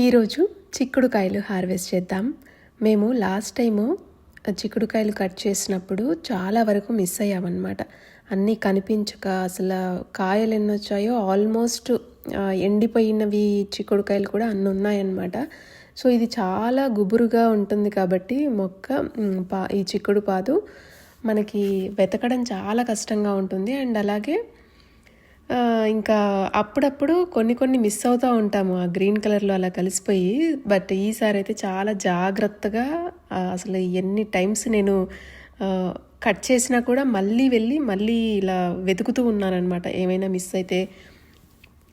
ఈరోజు చిక్కుడుకాయలు హార్వెస్ట్ చేద్దాం. మేము లాస్ట్ టైము చిక్కుడుకాయలు కట్ చేసినప్పుడు చాలా వరకు మిస్ అయ్యామన్నమాట. అన్నీ కనిపించక అసలు కాయలు ఎన్ని వచ్చాయో ఆల్మోస్ట్ ఎండిపోయినవి చిక్కుడుకాయలు కూడా అన్ని ఉన్నాయన్నమాట. సో ఇది చాలా గుబురుగా ఉంటుంది కాబట్టి మొక్క పా ఈ చిక్కుడు పాదు మనకి వెతకడం చాలా కష్టంగా ఉంటుంది. అండ్ అలాగే ఇంకా అప్పుడప్పుడు కొన్ని కొన్ని మిస్ అవుతూ ఉంటాము. ఆ గ్రీన్ కలర్లో అలా కలిసిపోయి బట్ ఈసారి అయితే చాలా జాగ్రత్తగా అసలు ఎన్ని టైమ్స్ నేను కట్ చేసినా కూడా మళ్ళీ వెళ్ళి మళ్ళీ ఇలా వెతుకుతూ ఉన్నానమాట ఏమైనా మిస్ అయితే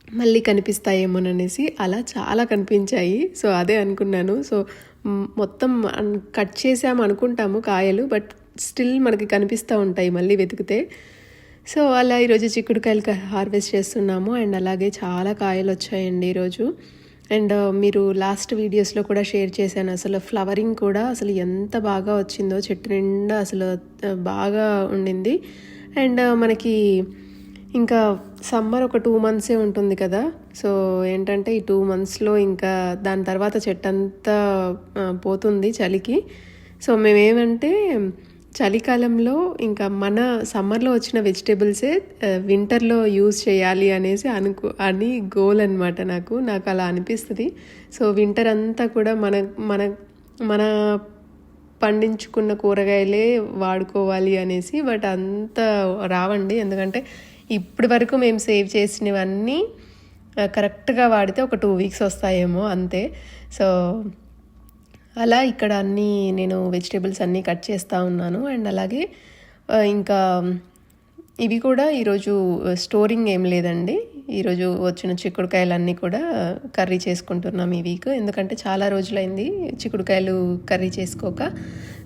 మళ్ళీ కనిపిస్తాయేమోననేసి అలా చాలా కనిపించాయి. సో అదే అనుకున్నాను. సో మొత్తం కట్ చేసాము అనుకుంటాము కాయలు బట్ స్టిల్ మనకి కనిపిస్తూ ఉంటాయి మళ్ళీ వెతికితే. సో అలా ఈరోజు చిక్కుడుకాయలు హార్వెస్ట్ చేస్తున్నాము. అండ్ అలాగే చాలా కాయలు వచ్చాయండి ఈరోజు అండ్ uh, మీరు లాస్ట్ వీడియోస్లో కూడా షేర్ చేశాను. అసలు ఫ్లవరింగ్ కూడా అసలు ఎంత బాగా వచ్చిందో చెట్టు నిండా అసలు uh, బాగా ఉండింది. అండ్ uh, మనకి ఇంకా సమ్మర్ ఒక టూ మంత్సే ఉంటుంది కదా. సో ఏంటంటే ఈ టూ మంత్స్లో ఇంకా దాని తర్వాత చెట్టు అంతా పోతుంది చలికి. సో మేమేమంటే చలికాలంలో ఇంకా మన సమ్మర్లో వచ్చిన వెజిటేబుల్సే వింటర్లో యూజ్ చేయాలి అనేసి అనుకో అని గోల్ అనమాట నాకు. నాకు అలా అనిపిస్తుంది. సో వింటర్ అంతా కూడా మన మన మన పండించుకున్న కూరగాయలే వాడుకోవాలి అనేసి బట్ అంత రావండి. ఎందుకంటే ఇప్పటి వరకు మేము సేవ్ చేసినవన్నీ కరెక్ట్గా వాడితే ఒక టూ వీక్స్ వస్తాయేమో అంతే. సో అలా ఇక్కడ అన్నీ నేను వెజిటేబుల్స్ అన్నీ కట్ చేస్తూ ఉన్నాను. అండ్ అలాగే ఇంకా ఇవి కూడా ఈరోజు స్టోరింగ్ ఏం లేదండి. ఈరోజు వచ్చిన చిక్కుడుకాయలన్నీ కూడా కర్రీ చేసుకుంటున్నాం ఈ వీక్ ఎందుకంటే చాలా రోజులైంది చిక్కుడుకాయలు కర్రీ చేసుకోక.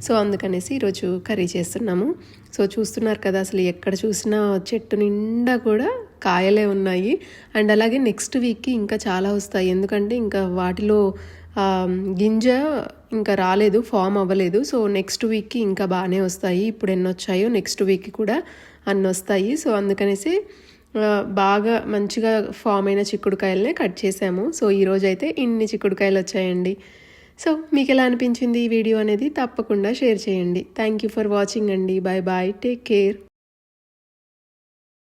సో అందుకనేసి ఈరోజు కర్రీ చేస్తున్నాము. సో చూస్తున్నారు కదా అసలు ఎక్కడ చూసినా చెట్టు నిండా కూడా కాయలే ఉన్నాయి. అండ్ అలాగే నెక్స్ట్ వీక్కి ఇంకా చాలా వస్తాయి. ఎందుకంటే ఇంకా వాటిలో గింజ ఇంకా రాలేదు ఫామ్ అవ్వలేదు. సో నెక్స్ట్ వీక్కి ఇంకా బాగానే వస్తాయి. ఇప్పుడు ఎన్ని వచ్చాయో నెక్స్ట్ వీక్కి కూడా అన్ని వస్తాయి. సో అందుకనేసి బాగా మంచిగా ఫామ్ అయిన చిక్కుడుకాయలనే కట్ చేసాము. సో ఈరోజు అయితే ఇన్ని చిక్కుడుకాయలు వచ్చాయండి. సో మీకు ఎలా అనిపించింది ఈ వీడియో అనేది తప్పకుండా షేర్ చేయండి. థ్యాంక్ యూ ఫర్ వాచింగ్ అండి. Bye bye take care